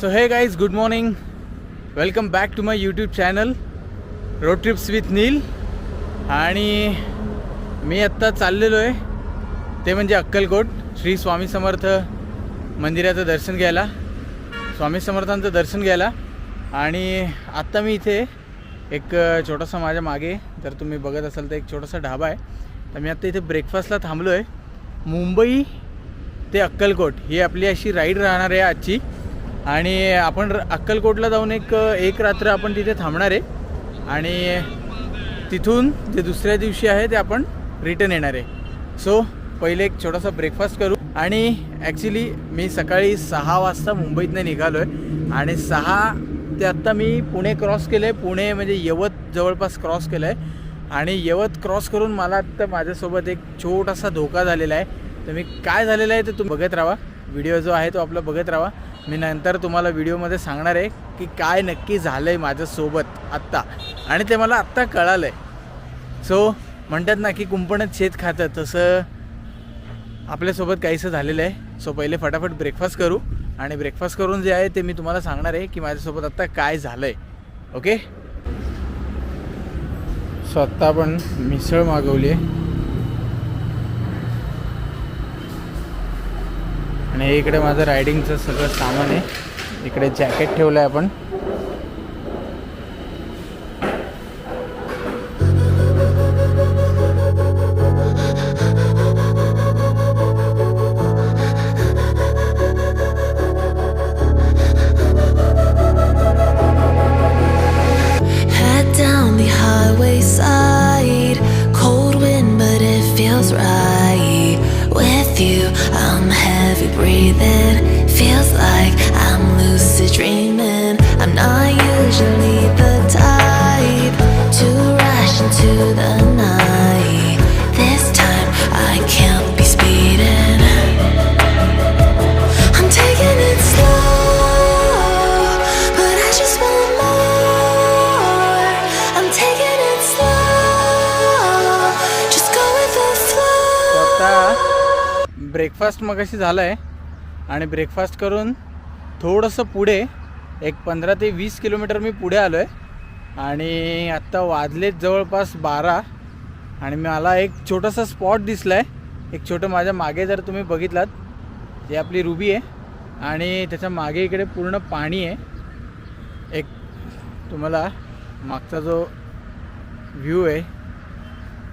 So hey guys good morning welcome back to my YouTube channel road trips with Neel आणि मी आत्ता चाललेलो आहे ते म्हणजे अक्कलकोट श्री स्वामी समर्थ मंदिराचं दर्शन घ्यायला. स्वामी समर्थांचं दर्शन घ्यायला. आणि आत्ता मी इथे एक छोटासा माझ्या मागे जर तुम्ही बघत असाल तर एक छोटासा ढाबा आहे. तर मी आत्ता इथे ब्रेकफास्टला थांबलो आहे मुंबई ते अक्कलकोट ही आपली अशी राईड राहणार आहे आजची. आणि आपण अक्कलकोटला जाऊन एक एक रात्र आपण तिथे थांबणार आहे. आणि तिथून जे दुसऱ्या दिवशी आहे ते आपण रिटर्न येणार आहे. सो पहिले एक छोटासा ब्रेकफास्ट करू. आणि ॲक्च्युली मी सकाळी सहा वाजता मुंबईतनं निघालो आहे आणि सहा ते आत्ता मी पुणे क्रॉस केलं आहे पुणे म्हणजे यवत जवळपास क्रॉस केलं आहे आणि यवत क्रॉस करून मला आत्ता माझ्यासोबत एक छोटासा धोका झालेला आहे. तर मी काय झालेलं आहे ते तुम्ही बघत राहा. व्हिडिओ जो आहे तो आपला बघत राहा. मी नंतर तुम्हाला व्हिडिओमध्ये सांगणार आहे की काय नक्की झालं आहे माझ्यासोबत आत्ता. आणि ते मला आत्ता कळालं आहे सो म्हणतात ना की कुंपणच शेत खातं. तसं आपल्यासोबत काहीसं झालेलं आहे. सो पहिले फटाफट ब्रेकफास्ट करू. आणि ब्रेकफास्ट करून जे आहे ते मी तुम्हाला सांगणार आहे की माझ्यासोबत आत्ता काय झालं आहे ओके सो आत्ता आपण मिसळ मागवली आहे. आणि हे इकडे माझं रायडिंगचं सगळं सामान आहे. इकडे जॅकेट ठेवलं आहे आपण. Head dreaming. I'm not usually the type to rush into the night. This time, I can't be speeding. I'm taking it slow, but I just want more. I'm taking it slow, just go with the flow. आता breakfast मगाशी झाला आहे आणि breakfast करून थोडंसं पुढे एक पंधरा ते वीस किलोमीटर मी पुढे आलो आहे आणि आत्ता वाजलेत जवळपास बारा. आणि मला एक छोटासा स्पॉट दिसला आहे एक छोटं माझ्या मागे जर तुम्ही बघितलात ती आपली रुबी आहे. आणि त्याच्यामागे इकडे पूर्ण पाणी आहे. एक तुम्हाला मागचा जो व्ह्यू आहे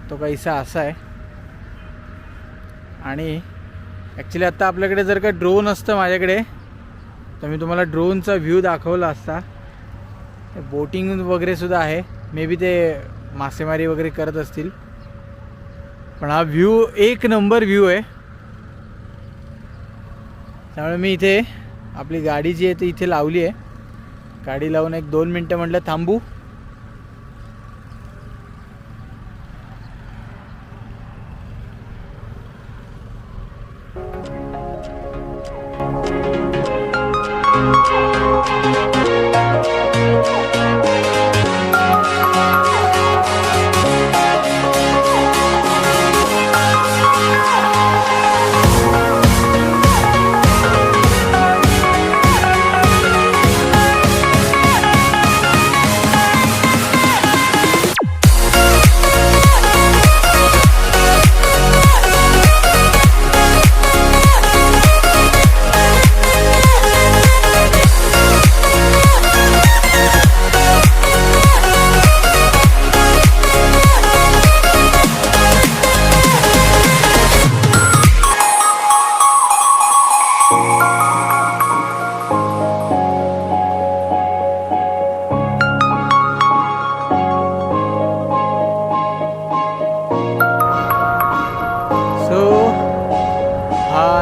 तो काहीसा असा आहे. आणि ॲक्च्युली आत्ता आपल्याकडे जर का ड्रोन असतं माझ्याकडे तर मी तुम्हाला ड्रोनचा व्ह्यू दाखवला असता. बोटिंग वगैरे सुद्धा आहे. मे बी ते मासेमारी वगैरे करत असतील. पण हा व्ह्यू एक नंबर व्ह्यू आहे. त्यामुळे मी इथे आपली गाडी जी आहे ती इथे लावली आहे. गाडी लावून एक दोन मिनटं म्हटलं थांबू.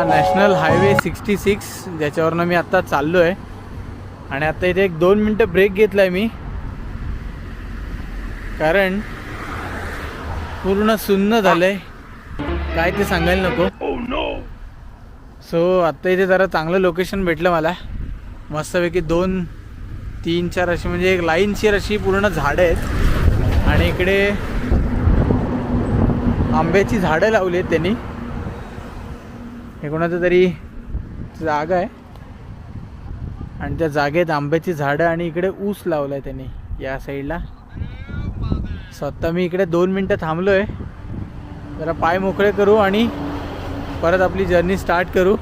नॅशनल हायवे सिक्स्टी सिक्स ज्याच्यावरनं मी आत्ता चाललो आहे आणि आत्ता इथे एक दोन मिनटं ब्रेक घेतला आहे मी. कारण पूर्ण सुन्न झालं आहे काय ते सांगायला नको. सो आत्ता इथे जरा चांगलं लोकेशन भेटलं मला. मस्तपैकी दोन तीन चार अशी म्हणजे एक लाईनशीर अशी पूर्ण झाडं आहेत. आणि इकडे आंब्याची झाडं लावली आहेत त्यांनी. हे कोणाचं तरी जागा आहे. आणि त्या जागेत आंब्याची झाडं आणि इकडे ऊस लावला आहे त्यांनी या साईडला. स्वतः मी इकडे दोन मिनटं थांबलो आहे जरा पाय मोकळे करू आणि परत आपली जर्नी स्टार्ट करू.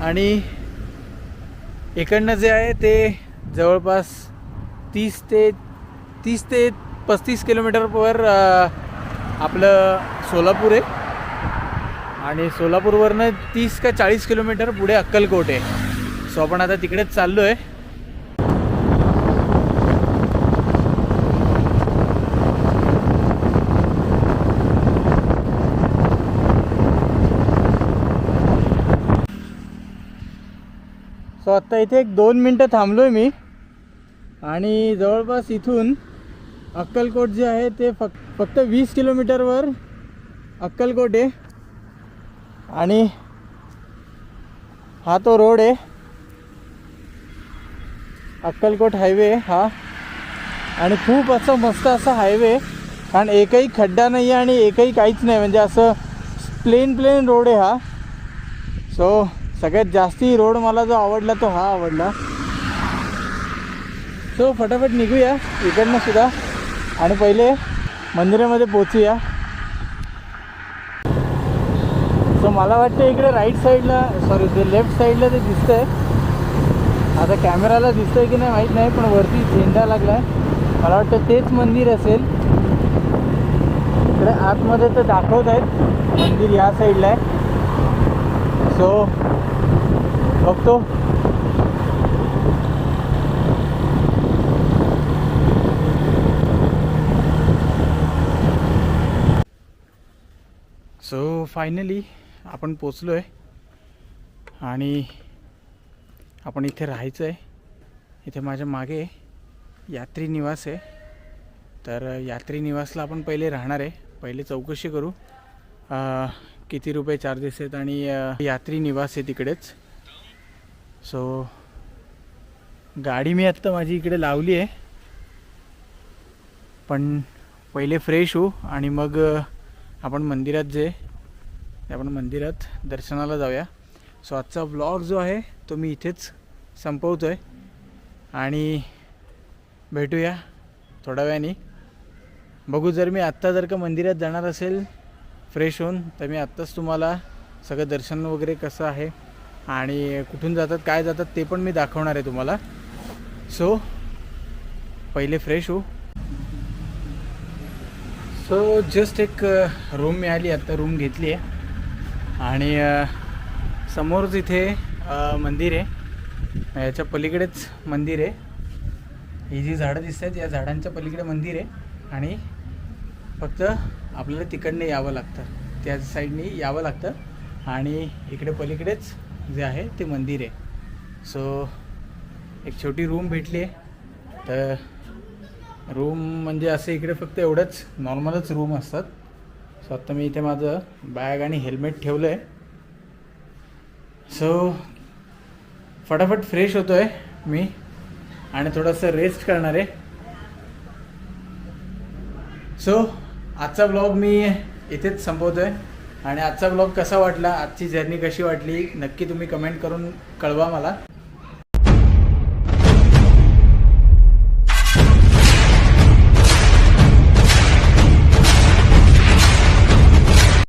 आणि इकडनं जे आहे ते जवळपास तीस ते तीस ते पस्तीस किलोमीटरवर आपलं सोलापूर आहे. आणि सोलापूरवरनं तीस का चाळीस किलोमीटर पुढे अक्कलकोट आहे. सो आपण आता तिकडेच चाललो आहे सो आत्ता इथे एक दोन मिनटं थांबलो आहे मी. आणि जवळपास इथून अक्कलकोट जे आहे ते फक्त फक्त वीस किलोमीटरवर अक्कलकोट आहे. आणि हा तो रोड आहे. अक्कलकोट हायवे हा. आणि खूप असं मस्त असा हायवे आहे. कारण एकही खड्डा नाही आहे आणि एकही काहीच नाही. म्हणजे असं प्लेन प्लेन रोड आहे हा. सो सगळ्यात जास्ती रोड मला जो आवडला तो हा आवडला. सो फटाफट निघूया. इकडनं सुद्धा. आणि पहिले मंदिरामध्ये पोचूया सो मला वाटतं इकडे राईट साईडला सॉरी ते लेफ्ट साईडला ते दिसतंय आता कॅमेराला दिसतंय की नाही माहीत नाही पण वरती झेंडा लागलाय. मला वाटतं तेच मंदिर असेल. इकडे आतमध्ये तर दाखवत आहेत मंदिर या साईडला आहे. सो बघतो. सो फायनली आपण पोचलो आहे आणि आपण इथे राहायचं आहे इथे माझ्या मागे यात्री निवास आहे. तर यात्री निवासला आपण पहिले राहणार आहे. पहिले चौकशी करू. आ, किती रुपये चार्जेस आहेत आणि यात्री निवास आहे तिकडेच. सो गाडी मी आत्ता माझी इकडे लावली आहे. पण पहिले फ्रेश होऊ आणि मग आपण मंदिरात जे आपण मंदिरात दर्शनाला जाऊया. सो आजचा ब्लॉग जो आहे तो मी इथेच संपवतो आहे आणि भेटूया थोड्या वेळाने. बघू जर मी आत्ता जर का मंदिरात जाणार असेल फ्रेश होऊन तर मी आत्ताच तुम्हाला सगळं दर्शन वगैरे कसं आहे आणि कुठून जातात काय जातात ते पण मी दाखवणार आहे तुम्हाला. सो पहिले फ्रेश होऊ. सो जस्ट एक uh, रूम मिळाली आत्ता रूम घेतली आहे. आणि समोरच इथे मंदिर आहे याच्या पलीकडेच मंदिर आहे. ही जी झाडं दिसत आहेत या झाडांच्या पलीकडे मंदिर आहे आणि फक्त आपल्याला तिकडनं यावं लागतं. त्या साईडने यावं लागतं आणि इकडे पलीकडेच जे आहे ते मंदिर आहे. सो एक छोटी रूम भेटली आहे. तर रूम म्हणजे असं इकडे फक्त एवढंच नॉर्मलच रूम असतात. सो आत्ता मी इथे माझं बॅग आणि हेल्मेट ठेवलं आहे सो फटाफट फ्रेश होतो आहे मी आणि थोडंसं रेस्ट करणार आहे. सो आजचा ब्लॉग मी इथेच संपवतो आहे आणि आजचा ब्लॉग कसा वाटला आजची जर्नी कशी वाटली नक्की तुम्ही कमेंट करून कळवा मला.